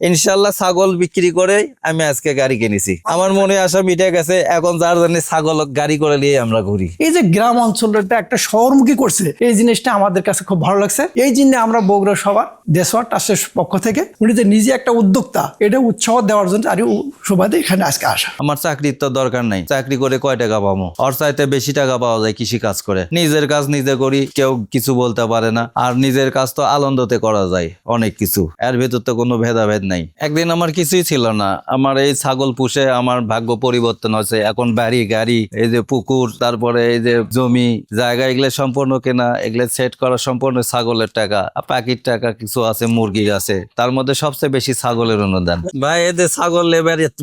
ইনশাল্লাহ ছাগল বিক্রি করে আমি আজকে গাড়ি কিনেছি। আমার মনে আসা মিটে গেছে এখন যার জন্য ছাগল গাড়ি করে নিয়ে আমরা ঘুরি। এই যে গ্রাম অঞ্চলটা একটা শহরমুখী করছে এই জিনিসটা আমাদের কাছে খুব ভালো লাগছে। এই জন্য আমরা বগুড়া সভা দেশওয়ার ট্রাস্টের পক্ষ থেকে উনি যে নিজে একটা উদ্যোক্তা এটা উৎসাহ দেওয়ার জন্য আর সুবাদে এখানে আজকে আসা। আমার চাকরির তো দরকার নাই চাকরি করে কয় টাকা পাবো? ওর চাইতে বেশি টাকা পাওয়া যায় কৃষি কাজ করে। নিজের কাজ নিজে করি কেউ কিছু বলতে পারে না। আর নিজের কাজ তো আনন্দতে করা যায় অনেক কিছু। এর ভেতর তো কোনো ভেদাভেদ নাই। একদিন আমার কিছুই ছিল না। আমার এই ছাগল পুষে আমার ভাগ্য পরিবর্তন হয়েছে। এখন বাড়ি, গাড়ি, এই যে পুকুর, তারপরে এই যে জমি, জায়গা, এগুলো সম্পূর্ণ কেনা, এগুলো সেট করা সম্পূর্ণ ছাগলের টাকা। পাখির টাকা কিছু আছে, মুরগি আছে। তার মধ্যে সবচেয়ে বেশি ছাগলের অনুদান। ভাই এদের ছাগল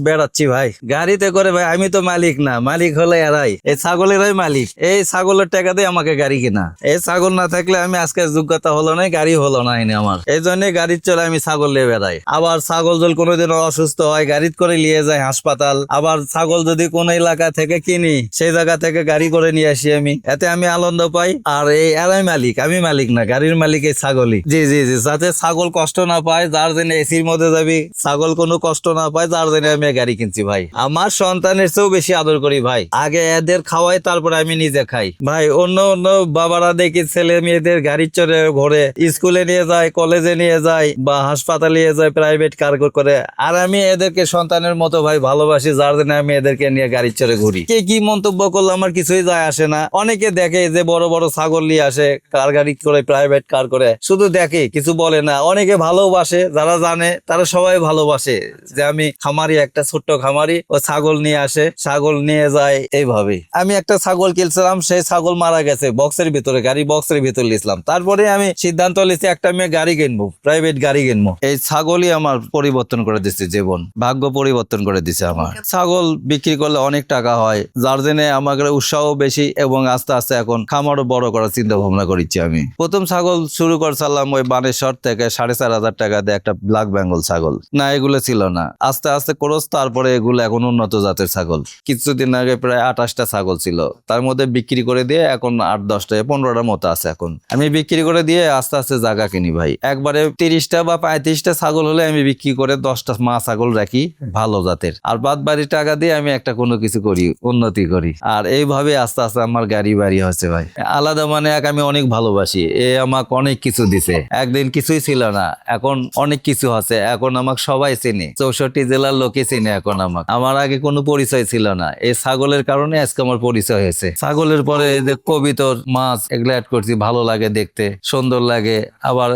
বেড়াচ্ছি ভাই। গাড়িতে করে ভাই, আমি তো মালিক না। মালিক হলে এরাই। এই ছাগলেরাই মালিক। এই ছাগলের টাকা দিয়ে আমাকে গাড়ি কিনা। এই ছাগল না থাকলে আমি আজকে যোগ্যতা হলো না গাড়ি হলো না আমার। এই জন্য গাড়ির চলে আমি ছাগল নিয়ে বেড়াই। আবার ছাগল যদি কোনোদিন অসুস্থ হয়, গাড়িতে করে নিয়ে যায় হাসপাতাল। আবার ছাগল যদি কোন এলাকা থেকে কিনি, সেই জায়গা থেকে গাড়ি করে নিয়ে আসি আমি। এতে আমি আনন্দ পাই। আর এই এরাই মালিক, আমি মালিক না, গাড়ির মালিক এই ছাগলই। জি জি জি, যাতে ছাগল কষ্ট না পায়, যার জন্য এসির মধ্যে যাবি, ছাগল কোনো কষ্ট না পায়, যার জন্য আমি গাড়ি কিনছি ভাই। আমার সন্তানের চেয়েও বেশি আদর করি ভাই। আগে এদের খাওয়াই, তারপরে আমি নিজে খাই। ভাই, অন্য অন্য বাবারা দেখি ছেলে মেয়েদের গাড়ির চড়ে ঘোরে, স্কুলে নিয়ে যায়, কলেজে নিয়ে যায়, বা হাসপাতালে নিয়ে যায় প্রাইভেট কার করে আর আমি এদেরকে সন্তানের মতো ভাই ভালোবাসি, যার জন্য আমি এদেরকে নিয়ে গাড়ি চড়ে ঘুরি। কে কি মন্তব্য করল আমার কিছুই যায় আসে না। অনেকে দেখে যে বড় বড় ছাগল নিয়ে আসে কার গাড়ি করে প্রাইভেট কার করে। শুধু দেখে, কিছু বলে না। অনেকে ভালোবাসে, যারা জানে, তারা সবাই ভালোবাসে। যে আমি খামারি, একটা ছোট্ট খামারি, ও ছাগল নিয়ে আসে, ছাগল নিয়ে যায় এইভাবে আমি একটা ছাগল কিনছিলাম, সেই ছাগল মারা গেছে বক্সের ভিতরে, গাড়ি বক্সের ভিতরে লিখলাম তারপরে আমি সিদ্ধান্ত নিয়েছি, একটা আমি গাড়ি কিনবো প্রাইভেট গাড়ি কিনবো। এই ছাগলই আমার পরিবর্তন করে দিচ্ছে জীবন, ভাগ্য পরিবর্তন করে দিছে আমার। ছাগল বিক্রি করলে অনেক টাকা হয়, যার জন্য আমাকে উৎসাহ বেশি এবং আস্তে আস্তে এখন খামারও বড় করার চিন্তা ভাবনা করেছি আমি। প্রথম ছাগল শুরু করছিলাম ওই বানেশ্বর থেকে সাড়ে চার হাজার টাকা দিয়ে একটা ব্ল্যাক বেঙ্গল ছাগল। না, এগুলো ছিল না। আস্তে আস্তে ক্রস, তারপরে এগুলো এখন উন্নত জাতের ছাগল। কিছুদিন আগে প্রায় আঠাশটা ছাগল ছিল। তার মধ্যে বিক্রি করে দিয়ে এখন আট, দশটা পনেরোটার মতো আছে এখন। আমি বিক্রি করে দিয়ে আস্তে আস্তে জায়গা কিনি ভাই। একবারে তিরিশটা বা পঁয়ত্রিশটা ছাগল হলে আমি বিক্রি করে দশটা মা ছাগল রাখি ভালো জাতের। আর বাদ বাড়ির টাকা দিয়ে আমি একটা কোনো কিছু করি, উন্নতি করি। আর এইভাবে আস্তে আস্তে আমার গাড়ি বাড়ি হচ্ছে ভাই। আলাদা মানে এক আমি অনেক ভালোবাসি, এ আমাকে অনেক কিছু দিছে। একদিন কিছুই ছিল না, এখন অনেক কিছু আছে, এখন আমাকে সবাই চেনে। চৌষট্টি জেলার লোকে চেনে এখন আমাকে। আমার আগে কোনো পরিচয় ছিল না, এই ছাগলের কারণে আজকে আমার পরিচয় হয়েছে। ছাগলের পরে যে কবিতর, মাছ এগুলো অ্যাড করছি, ভালো লাগে দেখতে, সুন্দর লাগে। আবার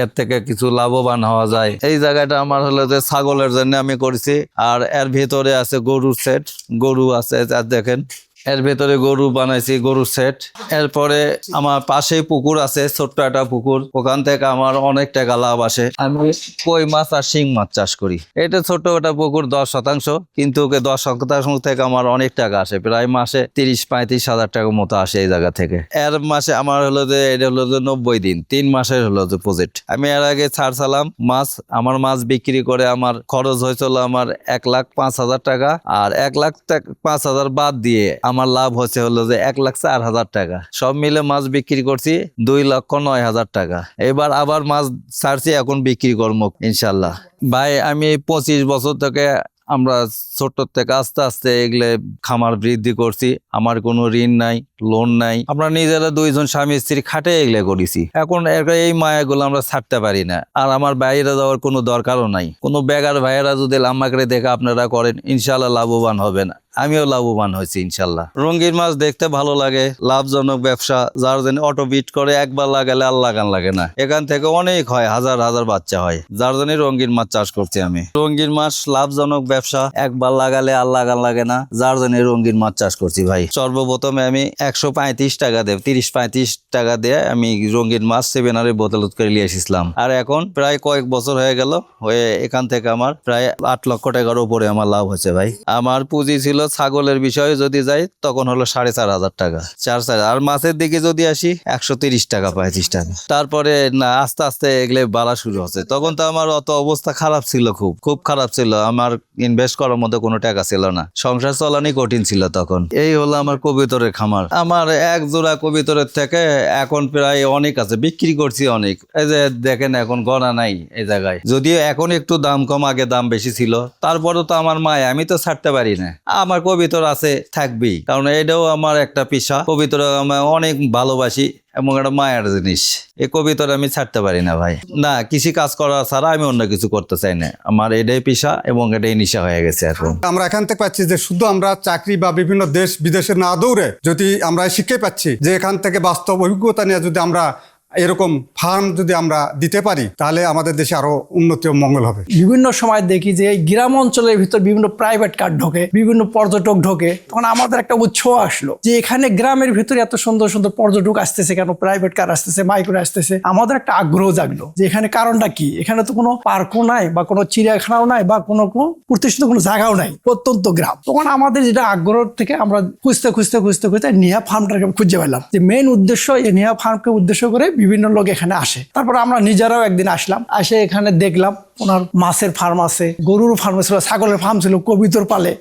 এর থেকে কিছু লাভবান হওয়া যায়। এই জায়গাটা আমার হলো যে ছাগলের জন্য আমি করছি। আর এর ভিতরে আছে গরুর সেট গরু আছে দেখেন এর ভেতরে গরু বানাইছি গরুর সেট এরপরে আমার পাশেই পুকুর আছে, ছোট্ট একটা পুকুর। ওখান থেকে আমার অনেক টাকা লাভ আসে। আমি কই মাছ আর শিং মাছ চাষ করি। এটা ছোট্ট একটা পুকুর, দশ শতাংশ। কিন্তু ওকে দশ শতাংশ থেকে আমার অনেক টাকা আসে। প্রায় মাসে তিরিশ, পঁয়ত্রিশ হাজার টাকার মতো আসে এই জায়গা থেকে। এর মাসে আমার হলো যে, এটা হলো যে নব্বই দিন। তিন মাসের হলো যে প্রজেক্ট আমি এর আগে ছাড়ছিলাম মাছ। আমার মাছ বিক্রি করে আমার খরচ হয়েছিল আমার এক লাখ পাঁচ হাজার টাকা। আর এক লাখ পাঁচ হাজার বাদ দিয়ে আমার লাভ হচ্ছে হলো যে এক লাখ চার হাজার টাকা। সব মিলে মাছ বিক্রি করছি দুই লক্ষ নয় হাজার টাকা। এবার আবার মাছ ছাড়ছি, এখন বিক্রি করব ইনশাল্লাহ। ভাই, আমি পঁচিশ বছর থেকে আমরা ছোট থেকে আস্তে আস্তে এগুলো খামার বৃদ্ধি করছি। আমার কোনো ঋণ নাই, লোন নাই। আমরা নিজেরা দুইজন স্বামী স্ত্রী খাটে এগুলো করেছি। এখন এই মায়াগুলো আমরা ছাড়তে পারি না। আর আমার বাইরে যাওয়ার কোনো দরকারও নাই। কোনো বেগার ভাইয়েরা যদি আমাকে দেখে আপনারা করেন, ইনশাল্লাহ লাভবান হবেন। আমিও লাভবান হয়েছি, ইনশাল্লাহ। রঙিন মাছ দেখতে ভালো লাগে, লাভজনক ব্যবসা, যার জন্য অটো বিট করে একবার লাগালে আর লাগান লাগে না। এখান থেকে অনেক হয়, হাজার হাজার বাচ্চা হয়, যার জন্য রঙিন মাছ চাষ করছি আমি। রঙিন মাছ, লাভজনক ব্যবসা, একবার লাগালে আর লাগান লাগে না, যার জন্য রঙিন মাছ চাষ করছি ভাই। সর্বপ্রথমে আমি একশো পঁয়ত্রিশ টাকা দেব তিরিশ পঁয়ত্রিশ টাকা দিয়ে আমি রঙিন মাছ সেভেনারে বোতল করে নিয়ে এসেছিলাম। আর এখন প্রায় কয়েক বছর হয়ে গেল, হয়ে এখান থেকে আমার প্রায় আট লক্ষ টাকার উপরে আমার লাভ হয়েছে ভাই। আমার পুঁজি ছিল হলো ছাগলের বিষয়ে, যদি যাই তখন হলো সাড়ে চার হাজার টাকা। চার চার, আর মাছের দিকে যদি আসি, একশো তিরিশ টাকা পঁয়ত্রিশ টাকা। তারপরে না, আস্তে আস্তে এগুলো বাড়া শুরু হচ্ছে। তখন তো আমার অত অবস্থা খারাপ ছিল খুব খুব খারাপ ছিল। আমার ইনভেস্ট করার মতো কোনো টাকা ছিল না। সংসার চলানি কঠিন ছিল তখন। এই হলো আমার কবিতরের খামার। আমার এক জোড়া কবিতরের থেকে এখন প্রায় অনেক আছে, বিক্রি করছি অনেক। এই যে দেখেন, এখন গড়া নাই এই জায়গায়। যদিও এখন একটু দাম কম, আগে দাম বেশি ছিল। তারপরেও তো আমার মায়, আমি তো ছাড়তে পারি না। আমার কবিতর আছে, থাকবেই। কারণ এটাও আমার একটা পেশা। কবিতর আমি অনেক ভালোবাসি এবং একটা মায়ের জিনিস। এই কবিতর আমি ছাড়তে পারি না ভাই। না, কৃষি কাজ করা ছাড়া আমি অন্য কিছু করতে চাই না। আমার এটাই পেশা এবং এটাই নিশা হয়ে গেছে এখন। আমরা এখান থেকে পাচ্ছি যে শুধু আমরা চাকরি বা বিভিন্ন দেশ বিদেশে না দৌড়ে যদি আমরা শিখে পাচ্ছি যে এখান থেকে বাস্তব অভিজ্ঞতা নিয়ে যদি আমরা এরকম ফার্ম যদি আমরা দিতে পারি, তাহলে আমাদের দেশে আরও উন্নতি ও মঙ্গল হবে। বিভিন্ন সময় দেখি যে এই গ্রাম অঞ্চলের ভিতর বিভিন্ন প্রাইভেট কার ঢোকে, বিভিন্ন পর্যটক ঢোকে, তখন আমাদের একটা উৎসাহ আসলো যে এখানে গ্রামের ভিতরে এত সুন্দর সুন্দর পর্যটক আসতেছে কেন? প্রাইভেট কার আসতেছে মাইক্রো আসতেছে। আমাদের একটা আগ্রহ জাগলো যে এখানে কারণটা কি? এখানে তো কোনো পার্কও নাই বা কোনো চিড়িয়াখানাও নাই বা কোনো কোনো প্রতিষ্ঠিত কোনো জায়গাও নাই, প্রত্যন্ত গ্রাম। তখন আমাদের যেটা আগ্রহ থেকে আমরা খুঁজতে খুঁজতে খুঁজতে খুঁজতে নিহা ফার্মটাকে খুঁজে পেলাম। যে মেন উদ্দেশ্য এই নিহা ফার্মকে উদ্দেশ্য করে বিভিন্ন লোক এখানে আসে। তারপর আমরা নিজেরাও একদিন আসলাম। এসে এখানে দেখলাম ওনার মাছের ফার্ম আছে, গরুর ফার্ম ছিল, ছাগলের ফার্ম ছিল, কবিতর পালে।